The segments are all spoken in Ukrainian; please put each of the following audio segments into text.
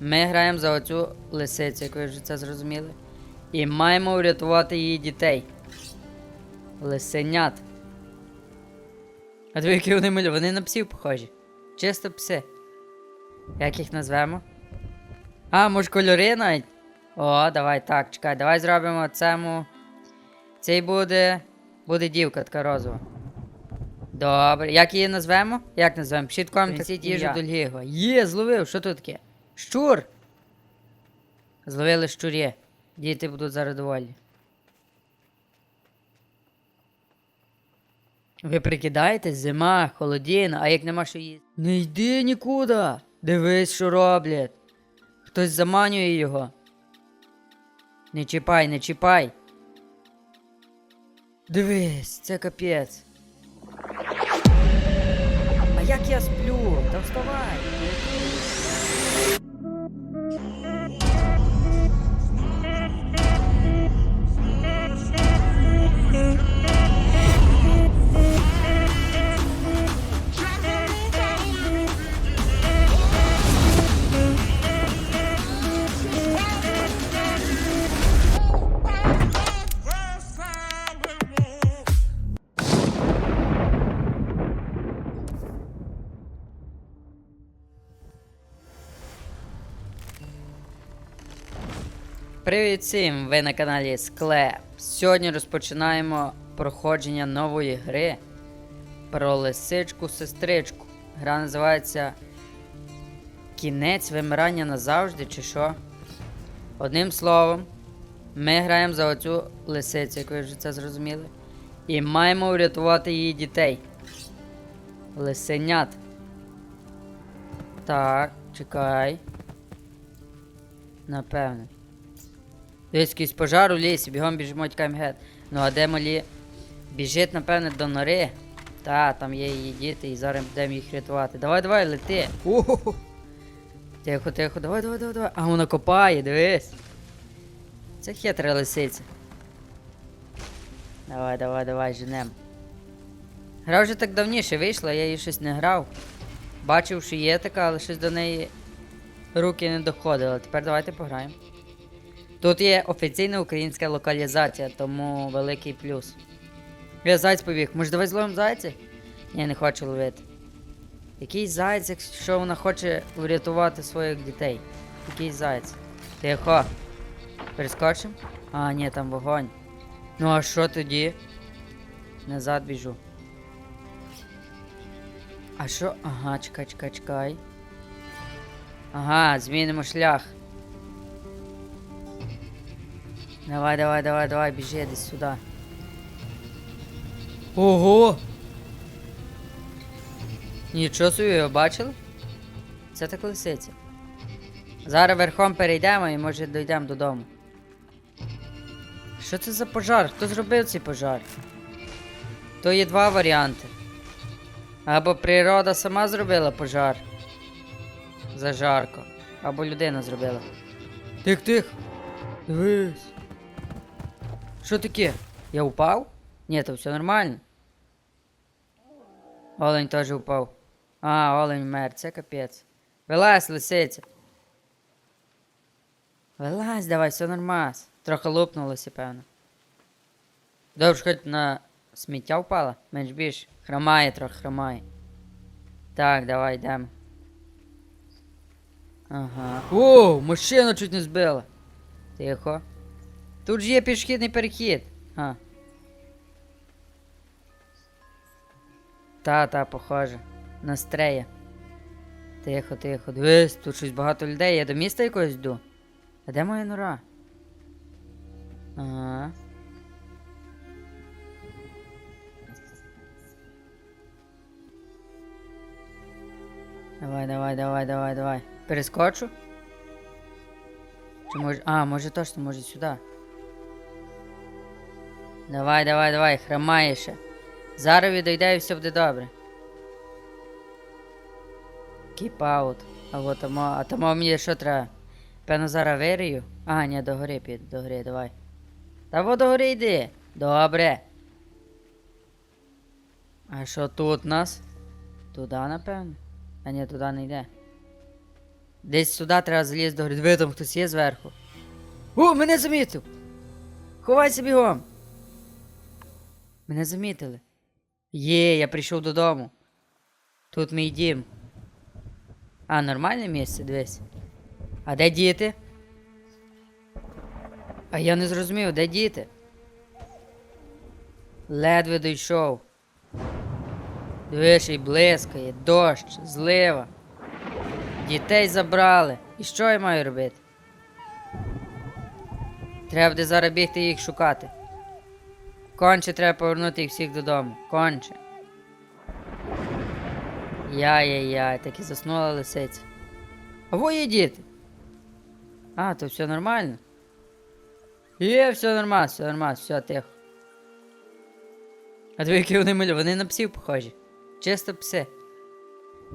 Ми граємо за оцю лисицю, як ви вже це зрозуміли. І маємо врятувати її дітей. Лисенят. А диви, які вони малі. Вони на псів похожі. Чисто пси. Як їх назвемо? А, може кольори навіть? О, давай так, чекай, давай зробимо цьому. Цей буде. Буде дівка така розова. Добре. Як її назвемо? Як назвемо? Пишіть в їжу до Ліго. Є, зловив, що тут таке? Щур! Зловили щурі. Діти будуть зараз. Ви прикидаєтесь, зима, холодіна, а як нема що їсти? Не йди нікуди. Дивись, що роблять. Хтось заманює його. Не чіпай, не чіпай. Дивись, це капець. А як я сплю? Та вставай. Привіт всім! Ви на каналі Склеп. Сьогодні розпочинаємо проходження нової гри про лисичку-сестричку. Гра називається Кінець вимирання назавжди, чи що? Одним словом, ми граємо за оцю лисицю, як ви вже це зрозуміли. І маємо врятувати її дітей. Лисенят. Так, чекай. Напевне. Десь якийсь пожар у лісі, бігом біжимо тікаємо геть. Ну а де малі? Біжить, напевне, до нори. Та, там є її діти, і зараз будемо їх рятувати. Давай, давай, лети. Уху. Тихо, тихо, давай, давай, давай, давай. А вона копає, дивись. Це хитра лисиця. Давай, давай, давай, женем. Гра вже так давніше вийшла, я її щось не грав. Бачив, що є така, але щось до неї руки не доходили. Тепер давайте пограємо. Тут є офіційна українська локалізація, тому великий плюс. Я зайць побіг. Може давай зловимо зайця? Ні, не хочу ловити. Який зайць, якщо вона хоче врятувати своїх дітей? Який зайць? Тихо. Перескочимо? А, ні, там вогонь. Ну а що тоді? Назад біжу. А що? Ага, чекай, чекай, чекай. Ага, змінимо шлях. Давай, давай, давай, давай, біжи десь сюди. Ого! Нічого собі, бачили? Це так лисиця. Зараз верхом перейдемо і може дійдемо додому. Що це за пожар? Хто зробив цей пожар? То є два варіанти. Або природа сама зробила пожар. Зажарко. Або людина зробила. Тих, тих. Дивись. Що таке? Я упав? Ні, то все нормально. Олень теж упав. А, олень мер, це капець. Вилазь, лисиця. Вилазь, давай, все нормально. Трохи лупнулося, певно. Добре, хоч на сміття впала? Менш більш. Хромає трохи, хромає. Так, давай йдемо. Ага. Воу, машину чуть не збила. Тихо. Тут же є пішохідний перехід. А. Та, та, похоже. Настрея. Тихо, тихо. Дивись, тут щось багато людей. Я до міста якогось йду. А де моя нора? Ага. Давай, давай, давай, давай, давай. Перескочу? Чи може. А, може точно, може сюди. Давай, давай, давай, хромає. Зараз відійде і все буде добре. Out. А от тому, а тому мені що треба? Певно зараз вирію. А, ні, до гори піду, до гори, давай. Та во до гори йди. Добре. А що тут нас? Туди, напевно? А ні, туди не йде. Десь сюди треба залізти до гори. Диви, хтось є зверху. О, мене замітив! Ховайся бігом! Мене замітили. Є, я прийшов додому. Тут мій дім. А, нормальне місце, дивись. А де діти? А я не зрозумів, де діти? Ледве дійшов. Дивись, і блискає, дощ, злива. Дітей забрали. І що я маю робити? Треба буде зараз бігти їх шукати. Конче треба повернути їх всіх додому. Конче. Яй-яй-яй, так і заснула лисиця. А во є діти. А, то все нормально. Є, все нормально, все нормально, все тихо. А диви, які вони милі, вони на псів похожі. Чисто пси.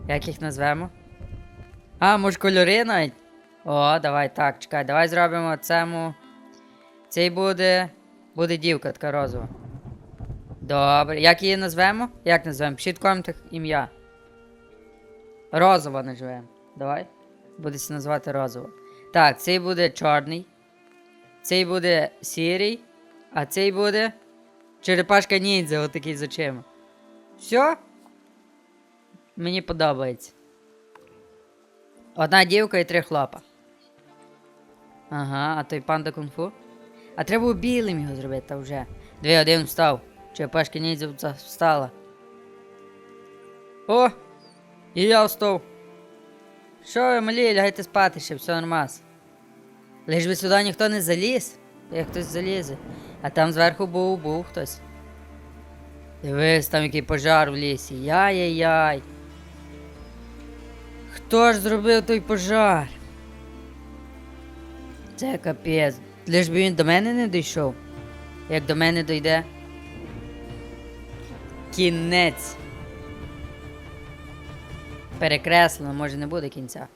Як їх назвемо? А, може кольори навіть? О, давай так, чекай, давай зробимо цьому. Цей буде. Буде дівка така розова. Добре. Як її назвемо? Як назвемо? Пишіть в коментах ім'я. Розова назвемо. Давай. Буде се назвати розова. Так, цей буде чорний. Цей буде сірий. А цей буде. Черепашка ніндзя, отакий з очима. Все? Мені подобається. Одна дівка і три хлопа. Ага, а той панда кунг-фу? А треба білим його зробити, та вже. Дві один встав. Черепашка ніндзя вста- встала. О! І я встав. Що ви, малі, лягайте спати ще, все нормально. Лиш би сюди ніхто не заліз, як хтось залізе. А там зверху був, був хтось. Дивись, там який пожар в лісі. Яй-яй-яй. Хто ж зробив той пожар? Це капець. Лиш би він до мене не дійшов. Як до мене дойде. Кінець. Перекреслено, може не буде кінця.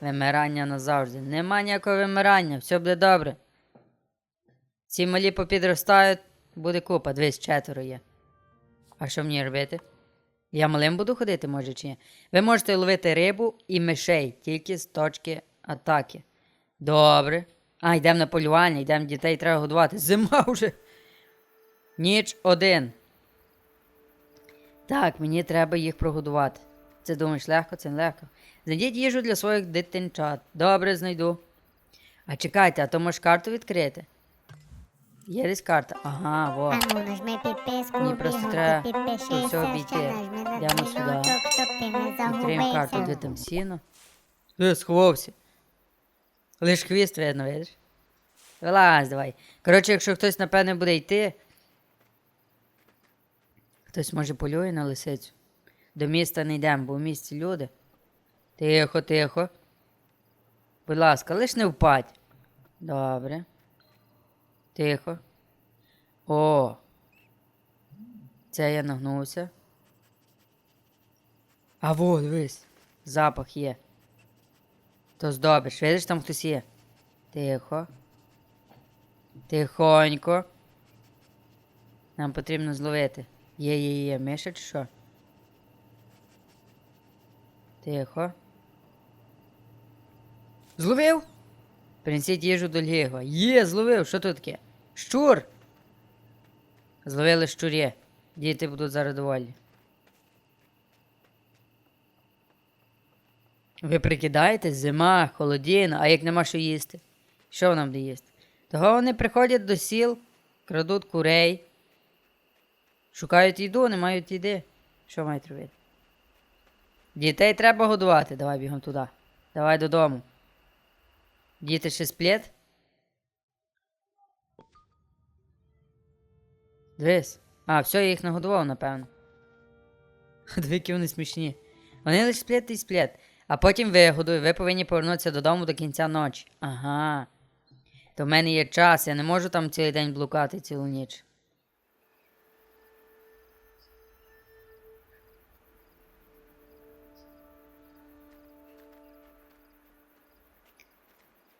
Вимирання назавжди. Нема ніякого вимирання, все буде добре. Ці малі попідростають, буде купа, дивись, четверо є. А що мені робити? Я малим буду ходити, може чи ні? Ви можете ловити рибу і мишей тільки з точки атаки. Добре. А, йдемо на полювання, йдемо дітей треба годувати. Зима вже. Ніч один. Так, мені треба їх прогодувати. Це думаєш легко, це не легко. Знайдіть їжу для своїх дитинчат. Добре, знайду. А чекайте, а то можеш карту відкрити? Є десь карта. Ага, во. Ану, нажми підписку, Мені просто треба ти все обійти. Йдемо сюди. Відкриємо карту, де там сіно. Е, сховався. Лиш хвіст видно, видиш? Вилазь, давай. Коротше, якщо хтось, напевне, буде йти. Хтось може полює на лисицю. До міста не йдемо, бо в місті люди. Тихо, тихо. Будь ласка, лиш не впадь. Добре. Тихо. О. Це я нагнувся. А во, дивись, запах є. То здобич, видиш, там хтось є. Тихо. Тихонько. Нам потрібно зловити. Є, є, є, миша чи що? Тихо. Зловив? Принесіть їжу до Лєгова. Є, зловив, що тут таке? Щур! Зловили щурє. Діти будуть зараз доволі. Ви прикидаєтесь, зима, холодіна, а як нема що їсти? Що нам буде їсти? Того вони приходять до сіл, крадуть курей, шукають їду, не мають їди. Що мають робити? Дітей треба годувати. Давай бігом туди. Давай додому. Діти ще сплять? Дивись. А, все, я їх нагодував, напевно. Які вони смішні. Вони лише сплять і сплять. А потім ви годуєте. Ви повинні повернутися додому до кінця ночі. Ага. То в мене є час, я не можу там цілий день блукати цілу ніч.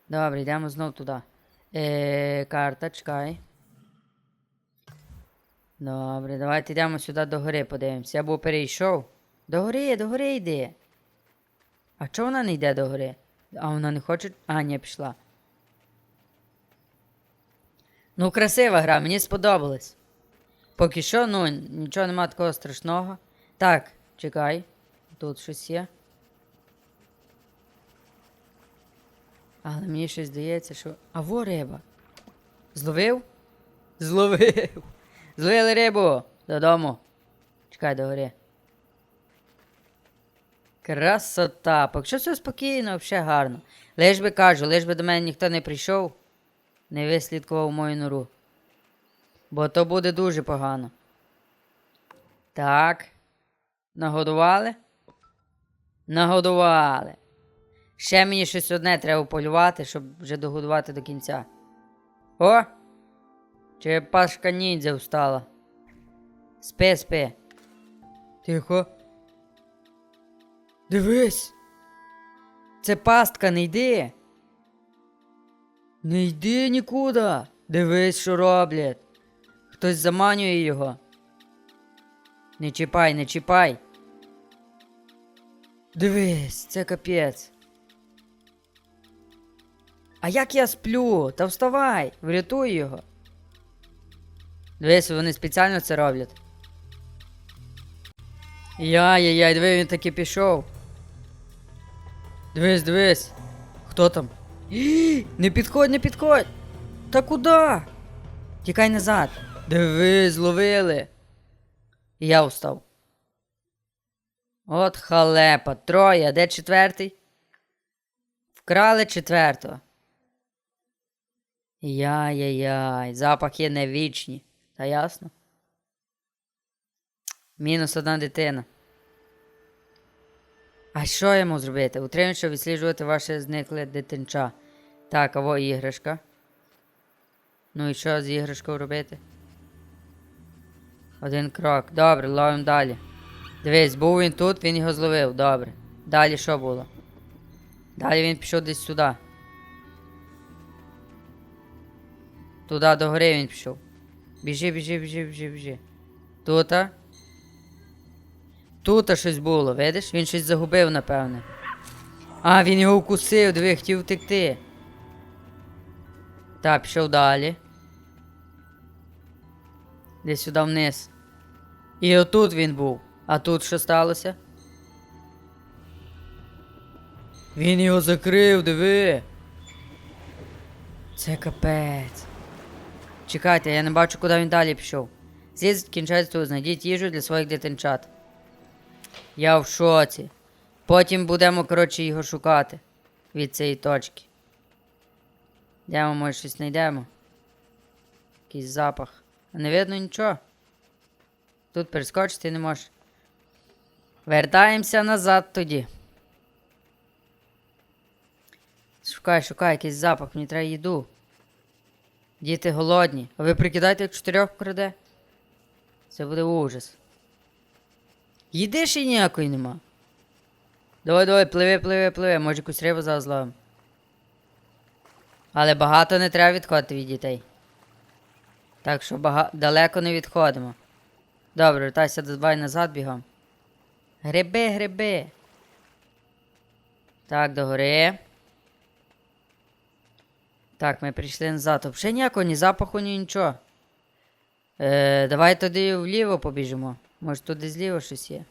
Добре, йдемо знов туди. Е, карта, чекай. Добре, давайте йдемо сюди до гори подивимося. Я був перейшов. До гори, до гори йди. А чого вона не йде до гори? А вона не хоче. А, ні, пішла. Ну, красива гра, мені сподобалось. Поки що, ну, нічого нема такого страшного. Так, чекай. Тут щось є. Але мені щось здається, що. А во риба. Зловив? Зловив. Зловили рибу. Додому. Чекай до гори. Красота. Поки все спокійно, взагалі гарно. Лиш би кажу, лиш би до мене ніхто не прийшов, не вислідкував мою нору. Бо то буде дуже погано. Так. Нагодували? Нагодували. Ще мені щось одне треба полювати, щоб вже догодувати до кінця. О! Черепашка ніндзя встала. Спи, спи. Тихо. Дивись. Це пастка, не йди. Не йди нікуди. Дивись, що роблять. Хтось заманює його. Не чіпай, не чіпай. Дивись, це капець. А як я сплю? Та вставай, врятуй його. Дивись, вони спеціально це роблять. Яй-яй-яй, диви, він таки пішов. Дивись, дивись. Хто там? Не підходь, не підходь. Та куди? Тікай назад. Дивись, зловили. І я устав. От халепа. Троє, де четвертий? Вкрали четвертого. Яй-яй-яй, запахи не вічні. Та ясно? Мінус одна дитина. А що йому зробити? Утримуючи, щоб відсліджувати ваше зникле дитинча. Так, а іграшка. Ну і що з іграшкою робити? Один крок. Добре, ловимо далі. Дивись, був він тут, він його зловив. Добре. Далі що було? Далі він пішов десь сюди. Туди до гори він пішов. Біжи, біжи, біжи, біжи, біжи. Тута. Тута щось було, видиш? Він щось загубив, напевне. А, він його вкусив, диви, хотів втекти. Так, пішов далі. Десь сюди вниз. І отут він був. А тут що сталося? Він його закрив, диви. Це капець. Чекайте, я не бачу, куди він далі пішов. Кінчається тут, знайдіть їжу для своїх дитинчат. Я в шоці. Потім будемо, коротше, його шукати від цієї точки. Йдемо, може, щось знайдемо. Якийсь запах. Не видно нічого. Тут перескочити не можеш. Вертаємося назад тоді. Шукай, шукай, якийсь запах, мені треба їду. Діти голодні. А ви прикидаєте, як чотирьох краде? Це буде ужас. Їди ще ніякої нема. Давай, давай, пливи, пливи, пливи. Може якусь рибу зараз. Але багато не треба відходити від дітей. Так що бага... далеко не відходимо. Добре, вертайся давай назад бігом. Гриби, гриби. Так, до гори. Так, ми прийшли назад. Взагалі ніякого ні запаху, ні нічого. Е, давай тоді вліво побіжимо. Може туди зліво щось є.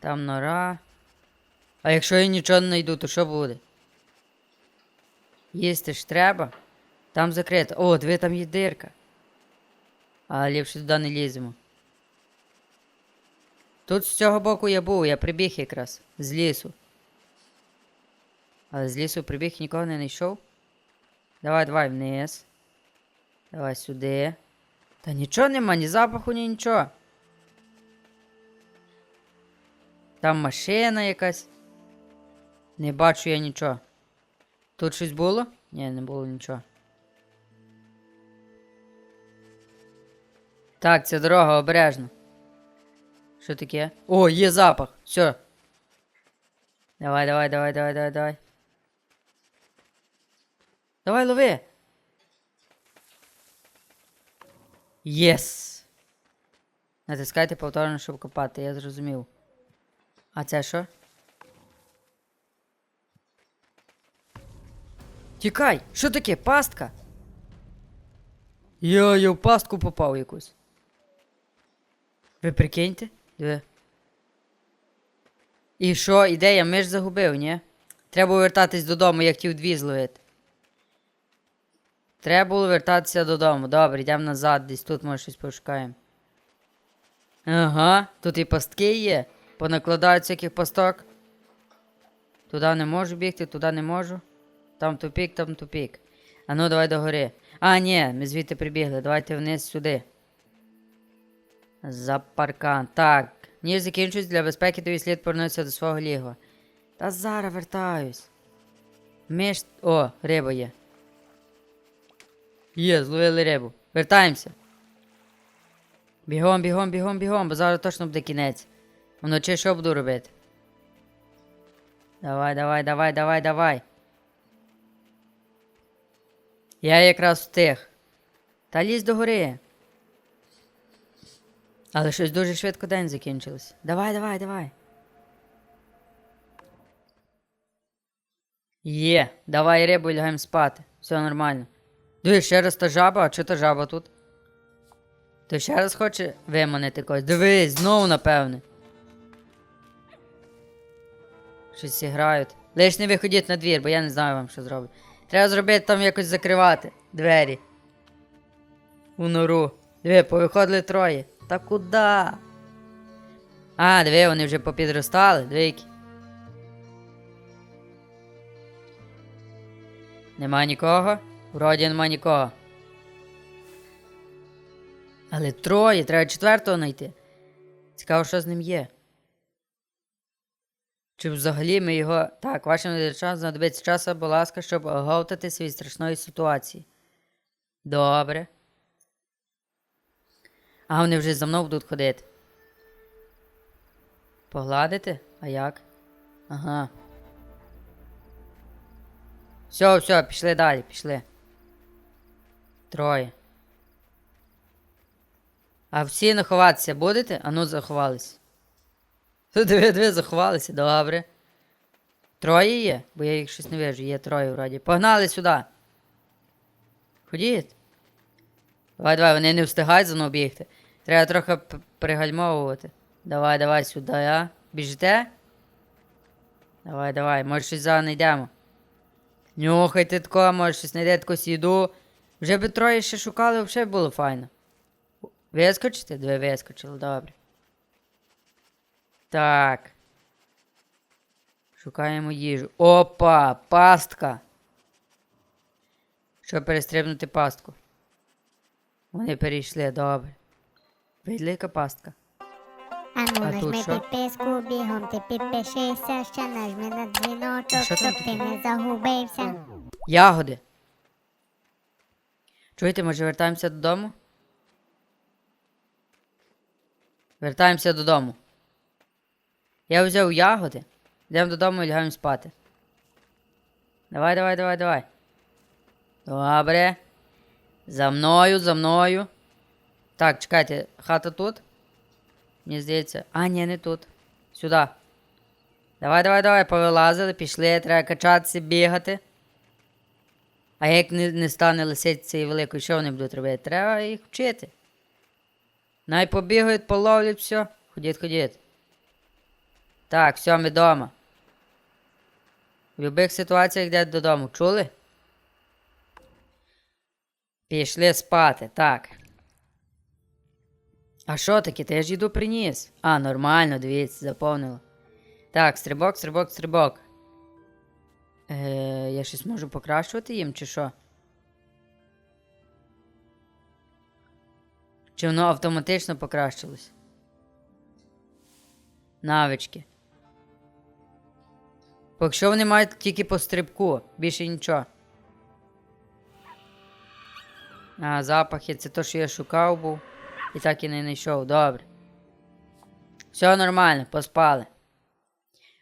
Там нора. А якщо я нічого не знайду, то що буде? Їсти ж треба. Там закрито. О, диви, там є дирка. А ліпше туди не ліземо. Тут з цього боку я був, я прибіг якраз з лісу. Але з лісу прибіг нікого не знайшов. Давай, давай вниз. Давай сюди. Та нічого нема, ні запаху, ні нічого. Там машина якась. Не бачу я нічого. Тут щось було? Ні, не було нічого. Так, це дорога обережно. Що таке? О, є запах. Все. Давай, давай, давай, давай, давай, давай. Давай, лови. Єс. Натискайте повторно, щоб копати, я зрозумів. А це що? Тікай! Що таке? Пастка? Йо, я в пастку попав якусь. Ви прикиньте? І що, ідея миш загубив, ні? Треба вертатись додому, як ті дві зловити. Треба було вертатися додому. Добре, йдемо назад, десь тут може щось пошукаємо. Ага, тут і пастки є. Понакладають всяких пасток. Туди не можу бігти, туди не можу. Там тупік, там тупік. А ну давай догори. А, ні, ми звідти прибігли. Давайте вниз сюди. За паркан. Так. Ніж закінчується для безпеки, тобі слід повернутися до свого лігва. Та зараз вертаюсь. Ми ж. О, риба є. Є, зловили рибу. Вертаємося. Бігом, бігом, бігом, бігом, бо зараз точно буде кінець. Вночі що буду робити? Давай, давай, давай, давай, давай. Я якраз встиг. Та лізь до гори. Але щось дуже швидко день закінчився. Давай, давай, давай. Є, давай рибу і лягаємо спати. Все нормально. Дивись, ще раз та жаба, а чого та жаба тут? То ще раз хоче виманити когось. Дивись, знову напевне. Щось грають. Лиш не виходіть на двір, бо я не знаю вам, що зроблю. Треба зробити там якось закривати двері. У нору. Диви, повиходили троє. Та куди? А, диви, вони вже попідростали, диви які. Нема нікого? Вроді нема нікого. Але троє, треба четвертого знайти. Цікаво, що з ним є. Чи взагалі ми його. Так, вашим глядачам знадобиться час або ласка, щоб оговтатися від страшної ситуації. Добре. А вони вже за мною будуть ходити. Погладити? А як? Ага. Все, все, пішли далі, пішли. Троє. А всі наховатися будете? Ану, заховались. Диви, диви, заховалися, добре. Троє є? Бо я їх щось не вижу, є троє вроді. Погнали сюди. Ходіть. Давай, давай, вони не встигають за мною бігти. Треба трохи пригальмовувати. Давай, давай сюди, а? Біжите? Давай, давай, може щось зараз знайдемо. Нюхайте тако, може щось знайдете якусь їду. Вже би троє ще шукали, взагалі було файно. Вискочите? Дві вискочили, добре. Так. Шукаємо їжу. Опа! Пастка. Щоб перестрибнути пастку. Вони перейшли, добре. Видали, яка пастка? А ну, А нажми підписку, бігом ти підпишися, ще нажми на дзвіночок, що щоб ти не загубився. Ягоди. Чуєте, може вертаємося додому? Вертаємося додому. Я взяв ягоди. Йдемо додому і лягаємо спати. Давай, давай, давай, давай. Добре. За мною, за мною. Так, чекайте, хата тут? Мені здається. А, ні, не тут. Сюди. Давай, давай, давай, повилазили, пішли, треба качатися, бігати. А як не, не стане лисиці цієї великої, що вони будуть робити? Треба їх вчити. Най побігають, половлять, все. Ходіть, ходіть. Так, все, ми вдома. В будь-яких ситуаціях йдете додому. Чули? Пішли спати, так. А що таке? Ти ж їду приніс. А, нормально, дивіться, заповнило. Так, стрибок, стрибок, стрибок. Е, я щось можу покращувати їм, чи що? Чи воно автоматично покращилось? Навички. Поки що вони мають тільки по стрибку, більше нічого. А, запахи, це то, що я шукав був. І так і не знайшов. Добре. Все нормально, поспали.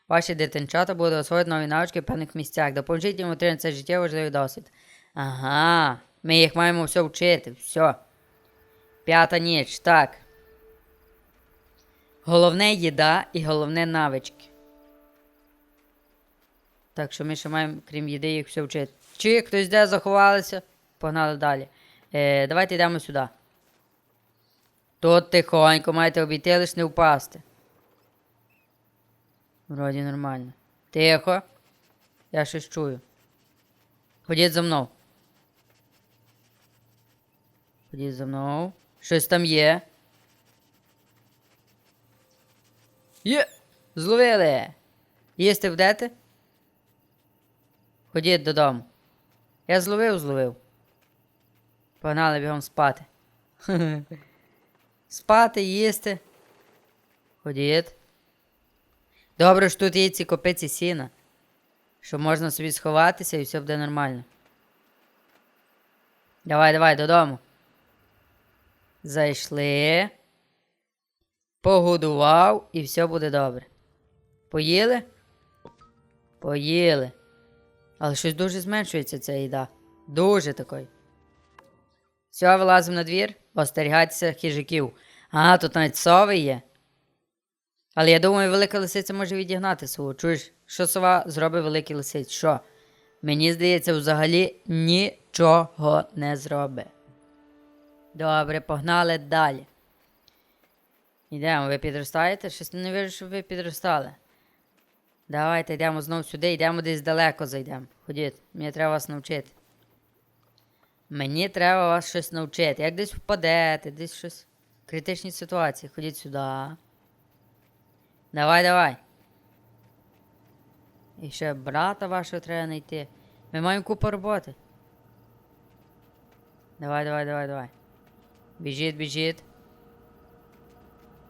Ваші дитинчата будуть освоїти нові навички в певних місцях. Допоможіть їм отримати цей життєво важливий досвід. Ага, ми їх маємо все вчити. Все. П'ята ніч, так. Головне їда і головне навички. Так що ми ще маємо, крім їди, їх все вчити. Чи хтось де заховалися? Погнали далі. Е, давайте йдемо сюди. Тут тихонько маєте обійти, лиш не впасти. Вроді нормально. Тихо. Я щось чую. Ходіть за мною. Ходіть за мною. Щось там є. Є! Зловили! Їсти вдете? Ходіть додому. Я зловив, зловив. Погнали бігом спати. Спати, їсти. Ходіть. Добре, що тут є ці копиці сіна. Що можна собі сховатися і все буде нормально. Давай, давай, додому. Зайшли. Погодував і все буде добре. Поїли? Поїли. Але щось дуже зменшується ця їда. Дуже такий. Все, вилазимо на двір, остерігайтеся хижаків. А, тут навіть сови є. Але я думаю, велика лисиця може відігнати сову. Чуєш, що сова зробить великий лисиць? Що? Мені здається, взагалі нічого не зробить. Добре, погнали далі. Йдемо, ви підростаєте? Щось не вижу, щоб ви підростали. Давайте йдемо знову сюди, йдемо десь далеко зайдемо. Ходіть, мені треба вас навчити. Мені треба вас щось навчити. Як десь впадете, десь щось. В критичній ситуації. Ходіть сюди. Давай, давай. І ще брата вашого треба знайти. Ми маємо купу роботи. Давай, давай, давай, давай. Біжіть, біжіть.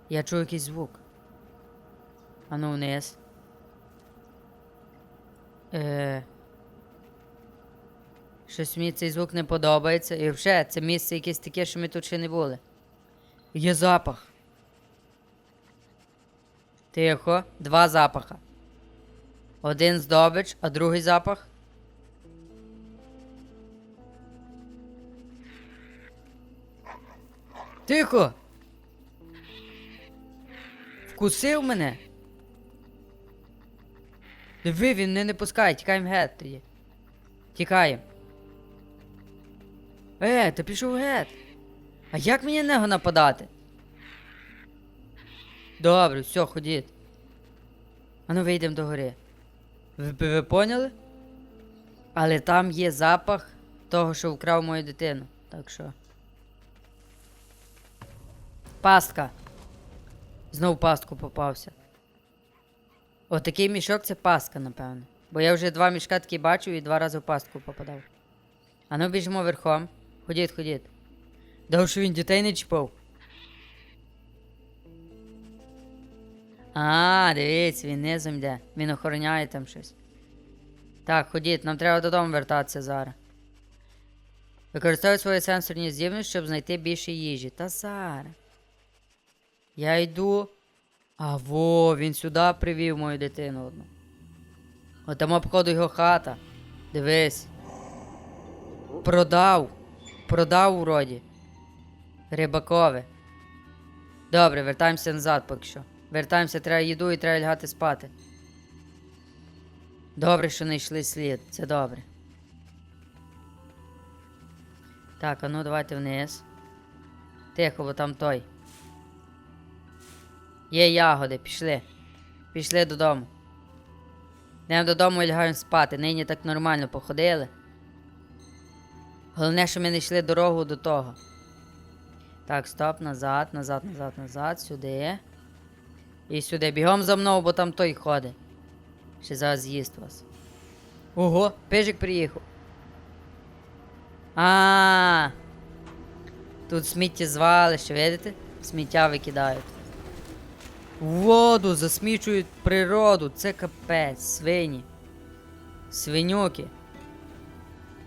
Я чую якийсь звук. Ану вниз. Е... Щось мені цей звук не подобається. І вже це місце якесь таке, що ми тут ще не були. Є запах. Тихо, два запаха. Один здобич, а другий запах. Тихо! Вкусив мене. Диви, він не, не пускає, тікаємо геть тоді. Тікаємо. Е, ти пішов геть. А як мені нього нападати? Добре, все, ходіть. А ну вийдемо до гори. Ви, ви поняли? Але там є запах того, що вкрав мою дитину. Так що. Пастка. Знов пастку попався. Отакий мішок це пастка, напевно. Бо я вже два мішка такі бачив і два рази в пастку попадав. А ну біжимо верхом. Ходіть, ходіть. Дав, що він дітей не чіпав. А, дивіться, він низом йде. Він охороняє там щось. Так, ходіть, нам треба додому вертатися зараз. Використовуй свої сенсорні здібності, щоб знайти більше їжі. Та зараз. Я йду. А во, він сюди привів мою дитину одну. От там обходу його хата. Дивись. Продав. Продав уроді. Рибакове. Добре, вертаємося назад поки що. Вертаємося, треба їду і треба лягати спати. Добре, що не йшли слід, це добре. Так, а ну давайте вниз. Тихо, бо там той. Є ягоди, пішли. Пішли додому. Йдемо додому і лягаємо спати. Нині так нормально походили. Головне, що ми не йшли дорогу до того. Так, стоп, назад, назад, назад, назад, сюди. І сюди. Бігом за мною, бо там той ходить. Ще зараз з'їсть вас. Ого, пижик приїхав. А. Тут сміттєзвалище, видите? Сміття викидають. Воду засмічують природу. Це капець, свині. Свинюки.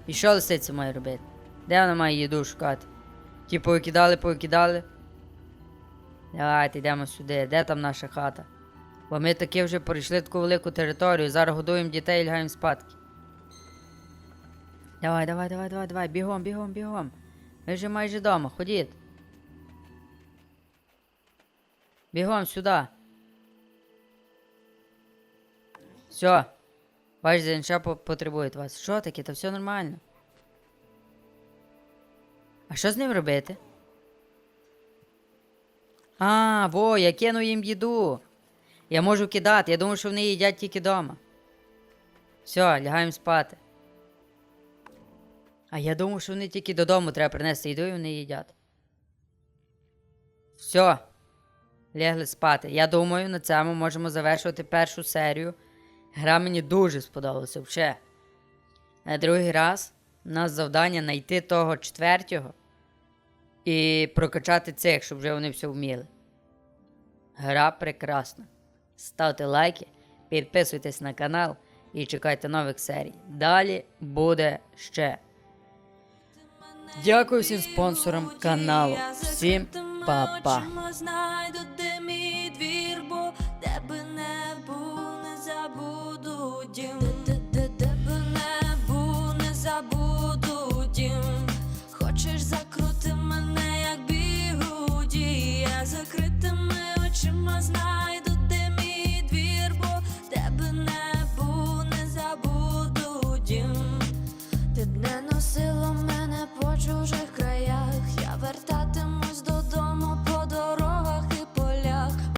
І що лисиця має робити? Де вона має їду шукати? Ті повикидали, повикидали. Давайте йдемо сюди. Де там наша хата? Бо ми таки вже пройшли таку велику територію. Зараз годуємо дітей і лягаємо спадки. Давай, давай, давай, давай, давай. Бігом, бігом, бігом. Ми вже майже вдома, ходіть. Бігом сюди. Все. Ваш ЗНШ по- потребує вас. Що таке? Та все нормально. А що з ним робити? А, во, я кину їм їду. Я можу кидати. Я думав, що вони їдять тільки вдома. Все, лягаємо спати. А я думав, що вони тільки додому треба принести їду і вони їдять. Все. Лягли спати. Я думаю, на цьому можемо завершувати першу серію. Гра мені дуже сподобалася вже. На другий раз у нас завдання знайти того четвертього і прокачати цих, щоб вже вони все вміли. Гра прекрасна. Ставте лайки, підписуйтесь на канал і чекайте нових серій. Далі буде ще. Дякую всім спонсорам каналу. Всім па-па.